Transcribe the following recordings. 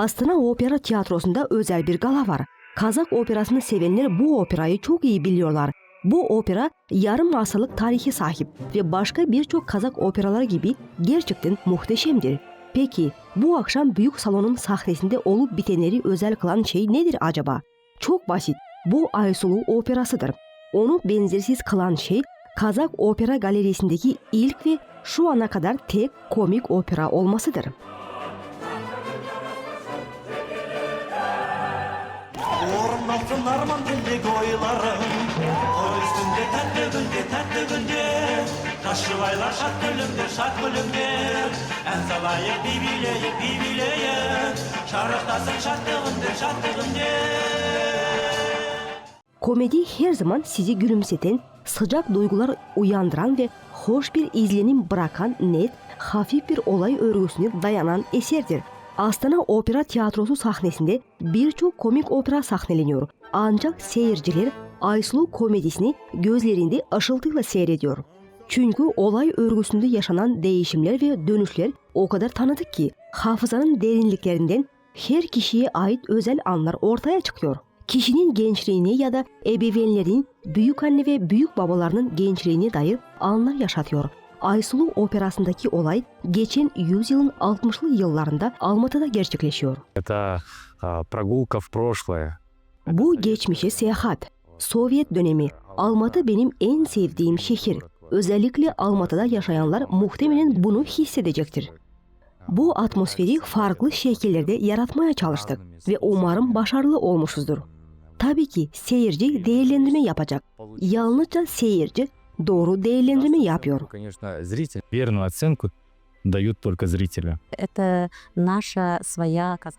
Astana Opera Tiyatrosu'nda özel bir gala var. Kazak operasını sevenler bu operayı çok iyi biliyorlar. Bu opera yarım asırlık tarihi sahip ve başka birçok Kazak operaları gibi gerçekten muhteşemdir. Peki bu akşam büyük salonun sahnesinde olup bitenleri özel kılan şey nedir acaba? Çok basit. Bu Aysulu operasıdır. Onu benzersiz kılan şey Kazak Opera Galerisi'ndeki ilk ve şu ana kadar tek komik opera olmasıdır. Ormasın arman dillik oylarım Oy üstünde tatlı günde tatlı günde Taşıvaylar şart gülümde şart gülümde En salayık bibileyik bibileyik Şarıktasın şartlığında şartlığında Komedi her zaman sizi gülümseten, sıcak duygular uyandıran ve hoş bir izlenim bırakan net, hafif bir olay örgüsüne dayanan eserdir. Astana Opera Tiyatrosu sahnesinde birçok komik opera sahneleniyor. Ancak seyirciler Aysulu komedisini gözlerinde aşıltıyla seyrediyor. Çünkü olay örgüsünde yaşanan değişimler ve dönüşler o kadar tanıdık ki hafızanın derinliklerinden her kişiye ait özel anlar ortaya çıkıyor. Kişinin gençliğini ya da ebeveynlerin, büyük anne ve büyük babalarının gençliğine dair anlar yaşatıyor. Aysulu operasındaki olay geçen yüzyılın 60'lı yıllarında Almatı'da gerçekleşiyor. Bu geçmişe seyahat. Sovyet dönemi. Almatı benim en sevdiğim şehir. Özellikle Almatı'da yaşayanlar muhtemelen bunu hissedecektir. Bu atmosferi farklı şekillerde yaratmaya çalıştık ve umarım başarılı olmuşuzdur. Tabii ki seyirci değerlendirme yapacak. Yalnızca seyirci doğru değerlendirme yapıyor.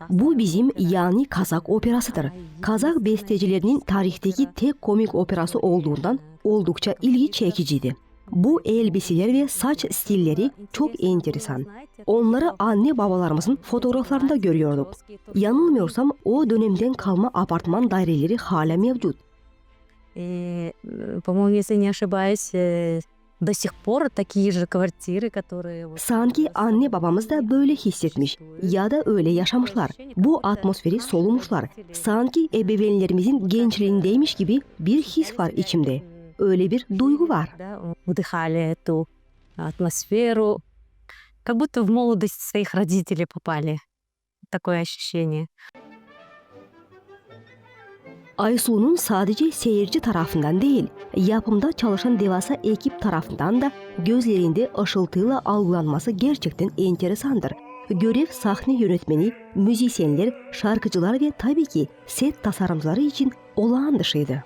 Bu bizim yani Kazak operasıdır. Kazak bestecilerinin tarihteki tek komik operası olduğundan oldukça ilgi çekiciydi. Bu elbiseler ve saç stilleri çok enteresan. Onları anne babalarımızın fotoğraflarında görüyorduk. Yanılmıyorsam o dönemden kalma apartman daireleri hala mevcut. И, э, по-моему, если не ошибаюсь, э, до сих пор такие же квартиры, которые... вот Sanki anne babamız da böyle hissetmiş ya da öyle yaşamışlar. Bu atmosferi solumuşlar. Sanki ebeveynlerimizin gençliğindeymiş gibi bir his var içimde. Öyle bir duygu var. Да, вдыхали эту атмосферу, как будто в молодость своих родителей попали. Такое ощущение. ISU'nun sadece seyirci tarafından değil, yapımda çalışan devasa ekip tarafından da gözlerinde ışıltıyla algılanması gerçekten enteresandır. Görev sahne yönetmeni, müzisyenler, şarkıcılar ve tabii ki set tasarımcıları için olağan dışıydı.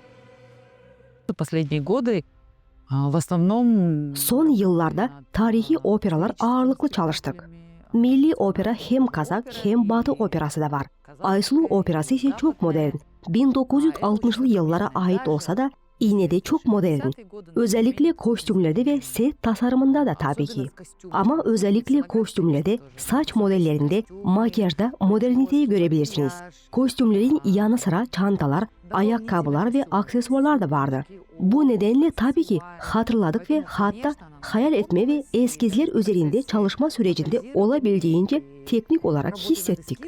Son yıllarda tarihi operalar ağırlıklı çalıştık. Milli opera hem Kazak hem Batı operası da var. Aysulu operası ise çok modern. 1960'lı yıllara ait olsa da yine de çok modern. Özellikle kostümlerde ve set tasarımında da tabii ki. Ama özellikle kostümlerde, saç modellerinde, makyajda moderniteyi görebilirsiniz. Kostümlerin yanı sıra çantalar, ayakkabılar ve aksesuarlar da vardı. Bu nedenle tabii ki hatırladık ve hatta hayal etme ve eskizler üzerinde çalışma sürecinde olabildiğince teknik olarak hissettik.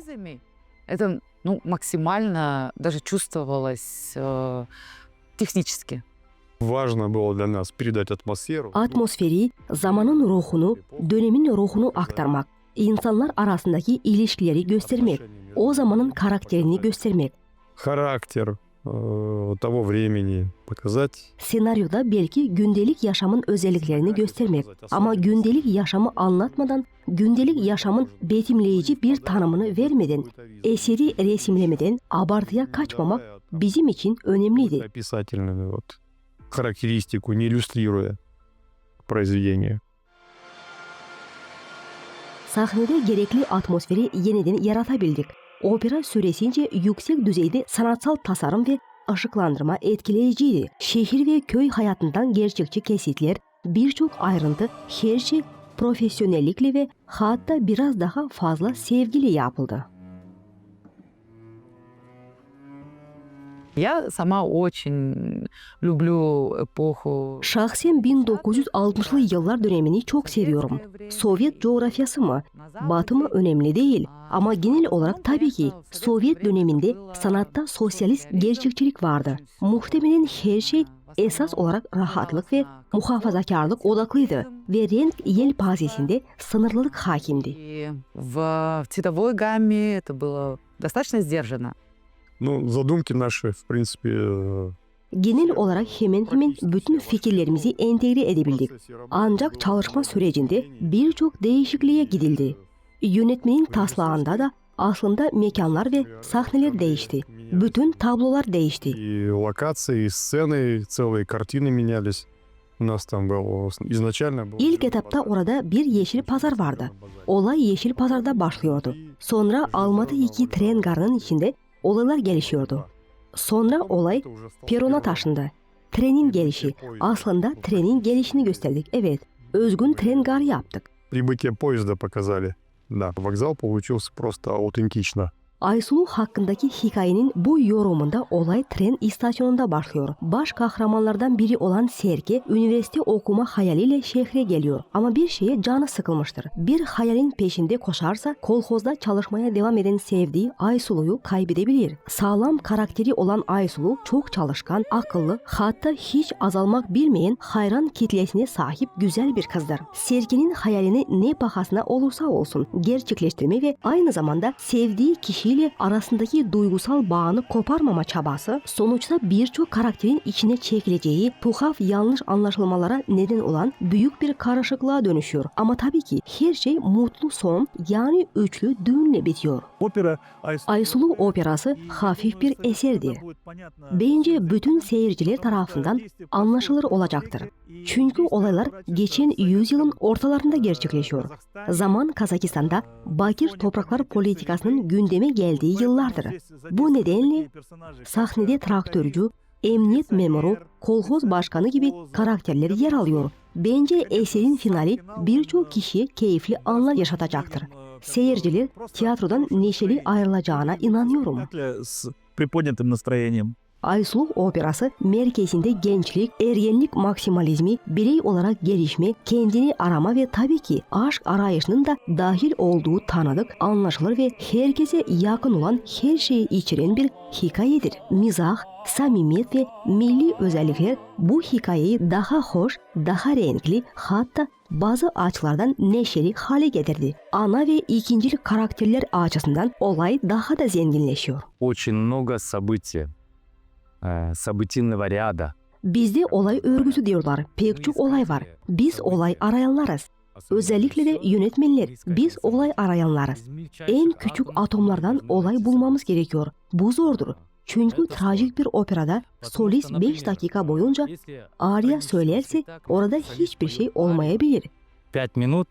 Это Ну, максимально даже чувствовалось э, технически. Важно было для нас передать атмосферу. Atmosferi, zamanın ruhunu, dönemin ruhunu aktarmak, insanlar arasındaki ilişkileri göstermek, o zamanın karakterini göstermek, Характер э, того времени показать. senaryoda belki gündelik yaşamın özelliklerini göstermek ama gündelik yaşamı anlatmadan, gündelik yaşamın betimleyici bir tanımını vermeden, eseri resimlemeden abartıya kaçmamak bizim için önemliydi. Описательную вот характеристику, не иллюстрируя произведение. Sahnede gerekli atmosferi yeniden yaratabildik. Opera süresince yüksek düzeyde sanatsal tasarım ve ışıklandırma etkileyiciydi. Şehir ve köy hayatından gerçekçi kesitler, birçok ayrıntı, her şey profesyonellikle ve hatta biraz daha fazla sevgili yapıldı. Я сама очень люблю эпоху... Şahsen 1960'lı yıllar dönemini çok seviyorum. Sovyet coğrafyası mı? Batı mı önemli değil. Ama genel olarak tabii ki Sovyet döneminde sanatta sosyalist gerçekçilik vardı. Muhtemelen her şey esas olarak rahatlık ve muhafazakarlık odaklıydı ve renk yelpazesinde sınırlılık hakimdi. И в цветовой гамме это было достаточно сдержанно. Ну, задумки наши, в принципе... э, Genel olarak hemen hemen bütün fikirlerimizi entegre edebildik. Ancak çalışma sürecinde birçok değişikliğe gidildi. Yönetmenin taslağında da aslında mekanlar ve sahneler değişti. Bütün tablolar değişti. И локации, и сцены, целые картины менялись. У нас там был изначально... был İlk etapta orada bir yeşil pazar vardı. Olay yeşil pazarda başlıyordu. Sonra Almatı 2 tren garının içinde olaylar gelişiyordu. Sonra olay perona taşındı. Trenin gelişi. Aslında trenin gelişini gösterdik. Evet, özgün tren garı yaptık. Прибытие поезда показали. Да, вокзал получился просто аутентично. Aysulu hakkındaki hikayenin bu yorumunda olay tren istasyonunda başlıyor. Baş kahramanlardan biri olan Serge üniversite okuma hayaliyle şehre geliyor. Ama bir şeye canı sıkılmıştır. Bir hayalin peşinde koşarsa kolhozda çalışmaya devam eden sevdiği Aysulu'yu kaybedebilir. Sağlam karakteri olan Aysulu çok çalışkan, akıllı, hatta hiç azalmak bilmeyen hayran kitlesine sahip güzel bir kızdır. Serge'nin hayalini ne pahasına olursa olsun gerçekleştirme ve aynı zamanda sevdiği kişiyle arasındaki duygusal bağını koparmama çabası sonuçta birçok karakterin içine çekileceği tuhaf yanlış anlaşılmalara neden olan büyük bir karışıklığa dönüşüyor. Ama tabii ki her şey mutlu son yani üçlü düğünle bitiyor. Opera, Aysulu operası hafif bir eserdi. Bence bütün seyirciler tarafından anlaşılır olacaktır. Çünkü olaylar geçen yüzyılın ortalarında gerçekleşiyor. Zaman Kazakistan'da bakir topraklar politikasının gündeme geldiği yıllardır. Bu nedenle sahnede traktörcü, emniyet memuru, kolhoz başkanı gibi karakterler yer alıyor. Bence eserin finali birçok kişiye keyifli anlar yaşatacaktır. Seyirciler tiyatrodan neşeli ayrılacağına inanıyorum. С приподнятым настроением. Aysuluk Operası merkezinde gençlik, ergenlik maksimalizmi, birey olarak gelişme, kendini arama ve tabii ki aşk arayışının da dahil olduğu tanıdık, anlaşılır ve herkese yakın olan her şeyi içeren bir hikayedir. Mizah, samimiyet ve milli özellikler bu hikayeyi daha hoş, daha renkli hatta bazı açılardan neşeli hale getirdi. Ana ve ikincil karakterler açısından olay daha da zenginleşiyor. Очень много событий, e, sabıtinli. Bizde olay örgüsü diyorlar. Pek çok olay var. Biz olay arayanlarız. Özellikle de yönetmenler, biz olay arayanlarız. En küçük atomlardan olay bulmamız gerekiyor. Bu zordur. Çünkü trajik bir operada solist 5 dakika boyunca aria söylerse orada hiçbir şey olmayabilir. 5 minut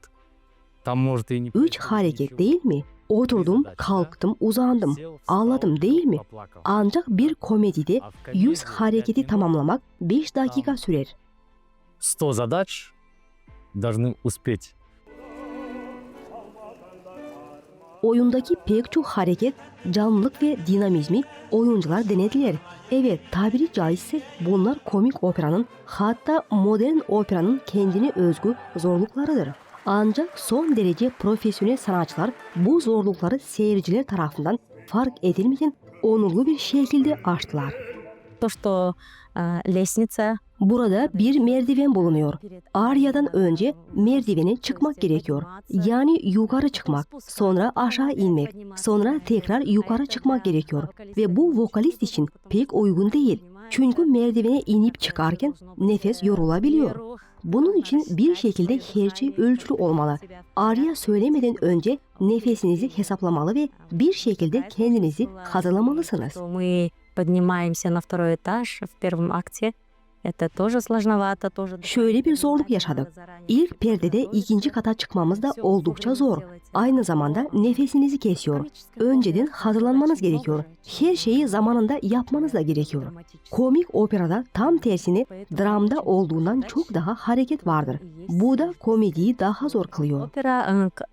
tam 3 hareket değil mi? Oturdum, kalktım, uzandım. Ağladım değil mi? Ancak bir komedide 100 hareketi tamamlamak 5 dakika sürer. 100 задач должны успеть. Oyundaki pek çok hareket, canlılık ve dinamizmi oyuncular denediler. Evet tabiri caizse bunlar komik operanın hatta modern operanın kendine özgü zorluklarıdır. Ancak son derece profesyonel sanatçılar bu zorlukları seyirciler tarafından fark edilmeden onurlu bir şekilde aştılar. То, что э, лестница Burada bir merdiven bulunuyor. Arya'dan önce merdivene çıkmak gerekiyor. Yani yukarı çıkmak, sonra aşağı inmek, sonra tekrar yukarı çıkmak gerekiyor. Ve bu vokalist için pek uygun değil. Çünkü merdivene inip çıkarken nefes yorulabiliyor. Bunun için bir şekilde her şey ölçülü olmalı. Arya söylemeden önce nefesinizi hesaplamalı ve bir şekilde kendinizi hazırlamalısınız. что мы поднимаемся на второй этаж в первом акте. Это тоже сложновато, тоже. Şöyle bir zorluk yaşadık. İlk perdede ikinci kata çıkmamız da oldukça zor. Aynı zamanda nefesinizi kesiyor. Önceden hazırlanmanız gerekiyor. Her şeyi zamanında yapmanız da gerekiyor. Komik operada tam tersine dramda olduğundan çok daha hareket vardır. Bu da komediyi daha zor kılıyor. Опера, э, к-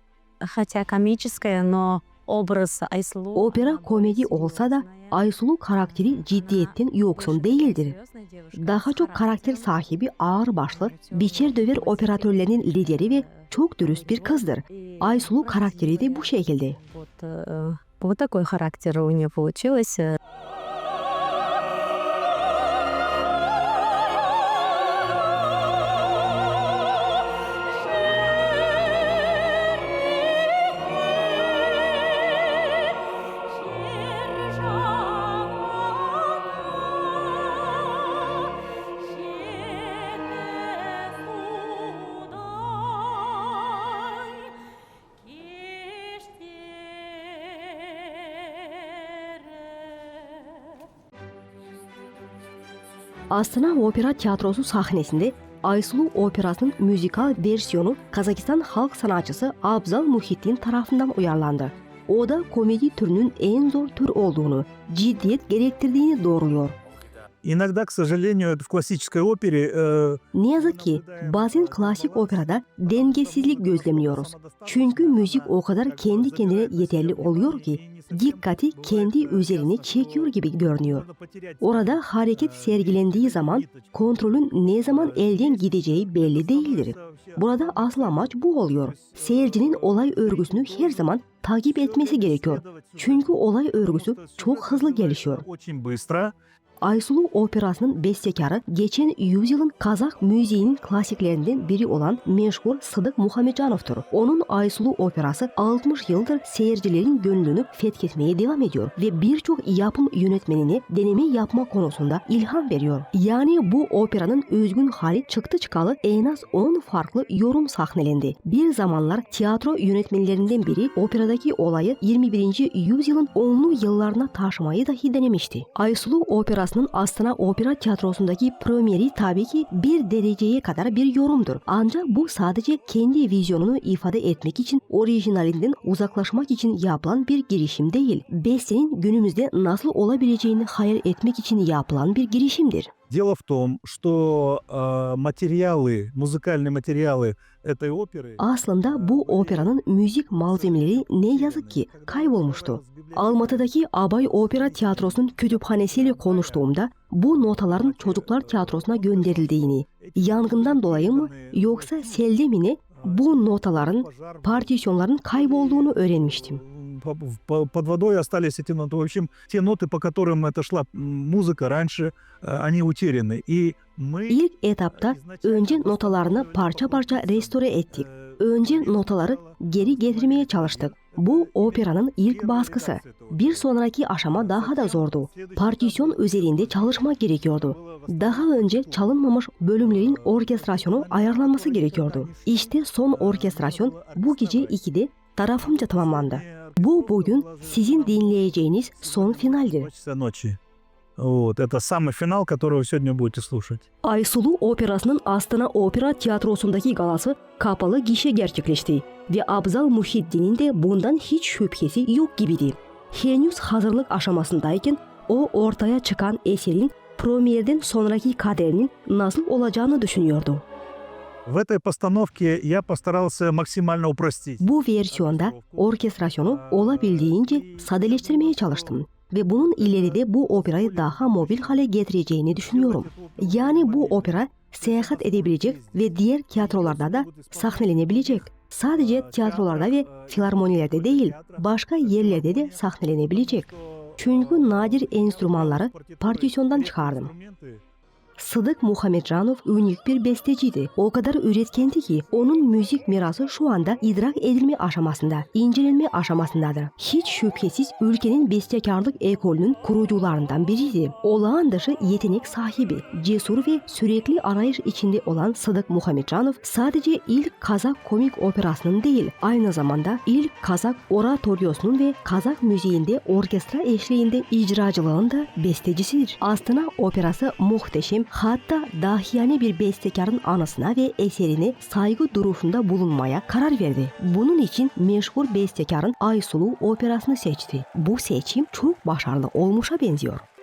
хотя комическая, но образ Айслу... Opera komedi olsa da Aysulu karakteri ciddiyetten yoksun değildir. Daha çok karakter sahibi ağırbaşlı, biçer döver operatörlerinin lideri ve çok dürüst bir kızdır. Aysulu karakteri de bu şekilde. Вот, э, вот такой характер у нее получилось. Astana Opera Tiyatrosu sahnesinde Aysulu Operası'nın müzikal versiyonu Kazakistan halk sanatçısı Abzal Muhittin tarafından uyarlandı. O da komedi türünün en zor tür olduğunu, ciddiyet gerektirdiğini doğruluyor. Иногда, к сожалению, это в классической опере... э, Ne yazık ki bazen klasik operada dengesizlik gözlemliyoruz. Çünkü müzik o kadar kendi kendine yeterli oluyor ki dikkati kendi üzerine çekiyor gibi görünüyor. Orada hareket sergilendiği zaman kontrolün ne zaman elden gideceği belli değildir. Burada asıl amaç bu oluyor. Seyircinin olay örgüsünü her zaman takip etmesi gerekiyor. Çünkü olay örgüsü çok hızlı gelişiyor. Aysulu operasının bestekari geçen yüzyılın Kazak müziğinin klassiklerinden biri olan meşhur Sıdık Muhamedcanov'tur. Onun Aysulu operası 60 yıldır seyircilerin gönlünü fethetmeye devam ediyor ve birçok yapım yönetmenine deneme yapma konusunda ilham veriyor. Yani bu operanın özgün hali çıktı çıkalı en az 10 farklı yorum sahnelendi. Bir zamanlar tiyatro yönetmenlerinden biri operadaki olayı 21. yüzyılın 10'lu yıllarına taşımayı dahi denemişti. Aysulu operası Operası'nın Astana Opera Tiyatrosu'ndaki premieri tabii ki bir dereceye kadar bir yorumdur. Ancak bu sadece kendi vizyonunu ifade etmek için orijinalinden uzaklaşmak için yapılan bir girişim değil. Bestenin günümüzde nasıl olabileceğini hayal etmek için yapılan bir girişimdir. Дело в том, что э, материалы, музыкальные материалы этой оперы... Aslında bu operanın müzik malzemeleri ne yazık ki kaybolmuştu. Almatı'daki Abay Opera Tiyatrosu'nun kütüphanesiyle konuştuğumda bu notaların çocuklar tiyatrosuna gönderildiğini, yangından dolayı mı yoksa selde mi ne bu notaların, partisyonların kaybolduğunu öğrenmiştim. По- по- Под водой остались эти ноты. В общем, те ноты, по которым это шла м, музыка раньше, э, они утеряны. И мы... İlk etapta önce notalarını parça parça restore ettik. Önce notaları geri getirmeye çalıştık. Bu operanın ilk baskısı. Bir sonraki aşama daha da zordu. Partisyon üzerinde çalışmak gerekiyordu. Daha önce çalınmamış bölümlerin orkestrasyonu ayarlanması gerekiyordu. İşte son orkestrasyon bu gece 2'de tarafımca tamamlandı. Bu bugün sizin dinleyeceğiniz son finaldir. Два часа ночи. Вот, это самый финал, который вы сегодня будете слушать. Aysulu Operası'nın Astana Opera Tiyatrosu'ndaki galası kapalı gişe gerçekleşti ve Abzal Muhiddin'in de bundan hiç şüphesi yok gibiydi. Henüz hazırlık aşamasındayken o ortaya çıkan eserin premierden sonraki kaderinin nasıl olacağını düşünüyordu. В этой постановке я постарался максимально упростить. Bu versiyonda orkestrasyonu olabildiğince sadeleştirmeye çalıştım ve bunun ileride bu operayı daha mobil hale getireceğini düşünüyorum. Yani bu opera seyahat edebilecek ve diğer tiyatrolarda da sahnelenebilecek. Sadece tiyatrolarda ve filarmonilerde değil, başka yerlerde de sahnelenebilecek. Çünkü nadir enstrümanları partisyondan çıkardım. Sıdık Muhamedcanov unik bir besteciydi. O kadar üretkendi ki onun müzik mirası şu anda idrak edilme aşamasında, incelenme aşamasındadır. Hiç şüphesiz ülkenin bestekarlık ekolünün kurucularından biriydi. Olağan dışı yetenek sahibi, cesur ve sürekli arayış içinde olan Sıdık Muhamedcanov sadece ilk Kazak komik operasının değil, aynı zamanda ilk Kazak oratoryosunun ve Kazak müziğinde orkestra eşliğinde icracılığın bestecisidir. Astana Operası muhteşem için hatta dahiyane bir bestekarın anısına ve eserine saygı duruşunda bulunmaya karar verdi. Bunun için meşhur bestekarın Aysulu operasını seçti. Bu seçim çok başarılı olmuşa benziyor.